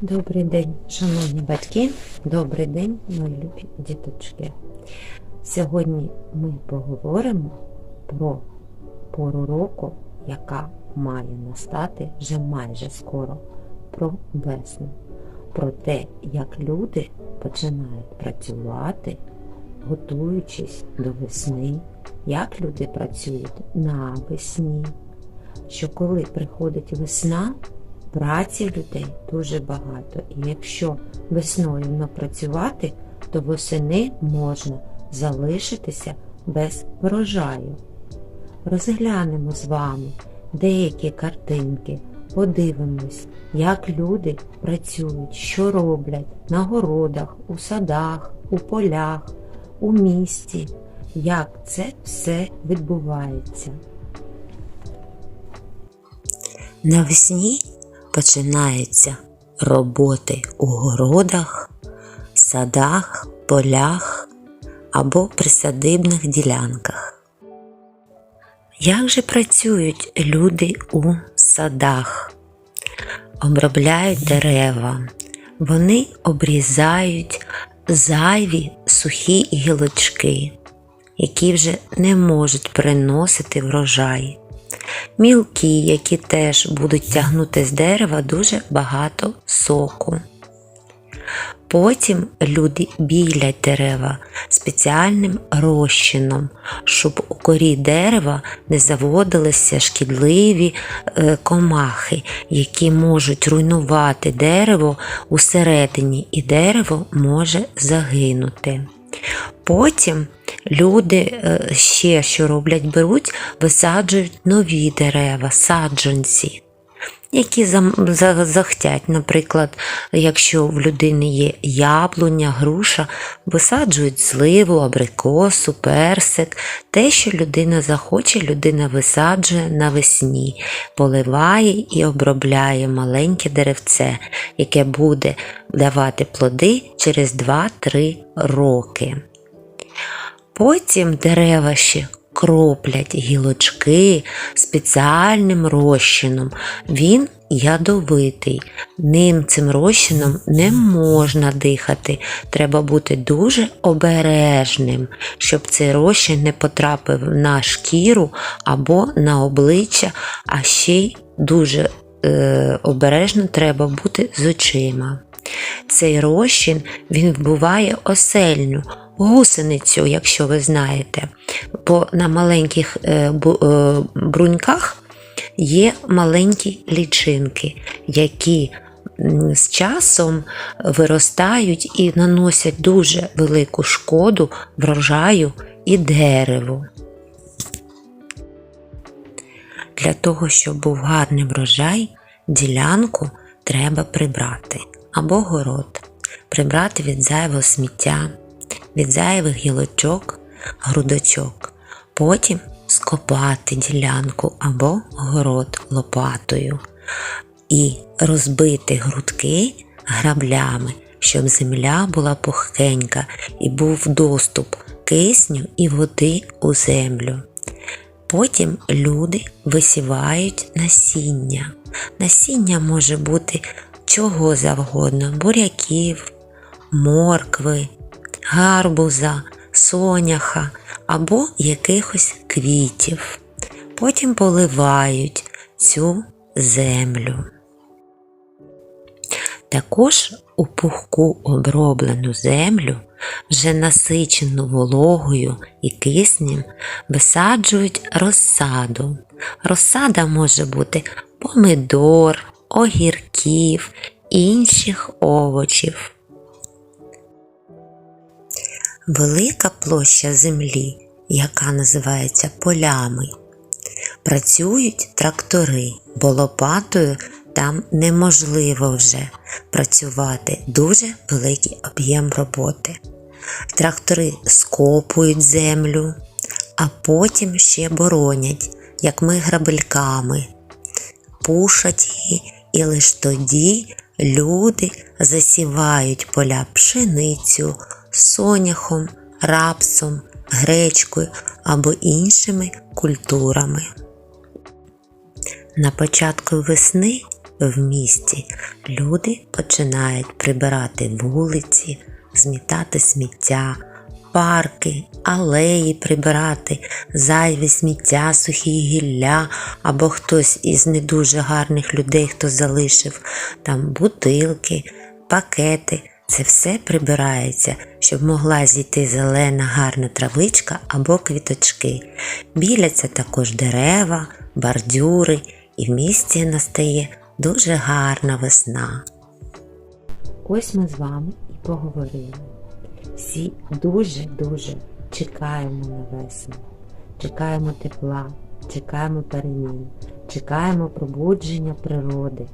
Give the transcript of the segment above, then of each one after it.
Добрий день, шановні батьки, добрий день, мої любі діточки. Сьогодні ми поговоримо про пору року, яка має настати вже майже скоро, про весну, про те, як люди починають працювати, готуючись до весни, як люди працюють навесні, що коли приходить весна, Праці людей дуже багато, і якщо весною напрацювати, то восени можна залишитися без врожаю. Розглянемо з вами деякі картинки, подивимось, як люди працюють, що роблять на городах, у садах, у полях, у місті, як це все відбувається. Навесні починаються роботи у городах, садах, полях або присадибних ділянках. Як же працюють люди у садах? Обробляють дерева, вони обрізають зайві сухі гілочки, які вже не можуть приносити врожай мілкі, які теж будуть тягнути з дерева дуже багато соку. Потім люди білять дерева спеціальним розчином, щоб у корі дерева не заводилися шкідливі е, комахи, які можуть руйнувати дерево усередині, і дерево може загинути. Потім люди е, ще що роблять, беруть, висаджують нові дерева, саджанці, які захтять, наприклад, якщо в людини є яблуня, груша, висаджують сливу, абрикосу, персик, те, що людина захоче, людина висаджує навесні, поливає і обробляє маленьке деревце, яке буде давати плоди через 2-3 роки. Потім дерева ще кроплять гілочки спеціальним розчином. Він ядовитий. Ним цим розчином не можна дихати. Треба бути дуже обережним, щоб цей розчин не потрапив на шкіру або на обличчя, а ще й дуже е, обережно треба бути з очима. Цей розчин він вбиває осельню гусеницю, якщо ви знаєте, бо на маленьких е, е, бруньках є маленькі лічинки, які з часом виростають і наносять дуже велику шкоду врожаю і дереву. Для того, щоб був гарний врожай, ділянку треба прибрати або город, прибрати від зайвого сміття, від зайвих гілочок, грудочок, потім скопати ділянку або город лопатою і розбити грудки граблями, щоб земля була пухкенька і був доступ кисню і води у землю. Потім люди висівають насіння. Насіння може бути чого завгодно, буряків, моркви, гарбуза, соняха або якихось квітів. Потім поливають цю землю. Також у пухку оброблену землю, вже насичену вологою і киснем, висаджують розсаду. Розсада може бути помидор, огірків, інших овочів. Велика площа землі, яка називається полями. Працюють трактори, бо лопатою там неможливо вже працювати дуже великий об'єм роботи. Трактори скопують землю, а потім ще боронять, як ми грабельками, пушать її, і лише тоді люди засівають поля пшеницю, соняхом, рапсом, гречкою або іншими культурами. На початку весни в місті люди починають прибирати вулиці, змітати сміття, парки, алеї прибирати, зайве сміття, сухі гілля або хтось із не дуже гарних людей, хто залишив там бутилки, пакети. Це все прибирається, щоб могла зійти зелена гарна травичка або квіточки. Біляться також дерева, бордюри, і в місті настає дуже гарна весна. Ось ми з вами і поговорили. Всі дуже-дуже чекаємо на весну. Чекаємо тепла, чекаємо перемін, чекаємо пробудження природи.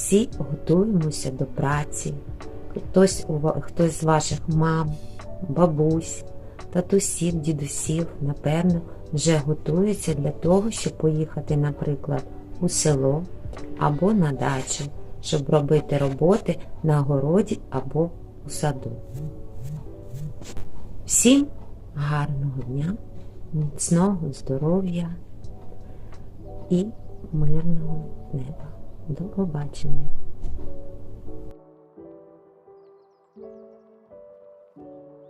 Всі готуємося до праці. Хтось, хтось з ваших мам, бабусь, татусів, дідусів, напевно, вже готується для того, щоб поїхати, наприклад, у село або на дачу, щоб робити роботи на городі або у саду. Всім гарного дня, міцного здоров'я і мирного неба. До побачення!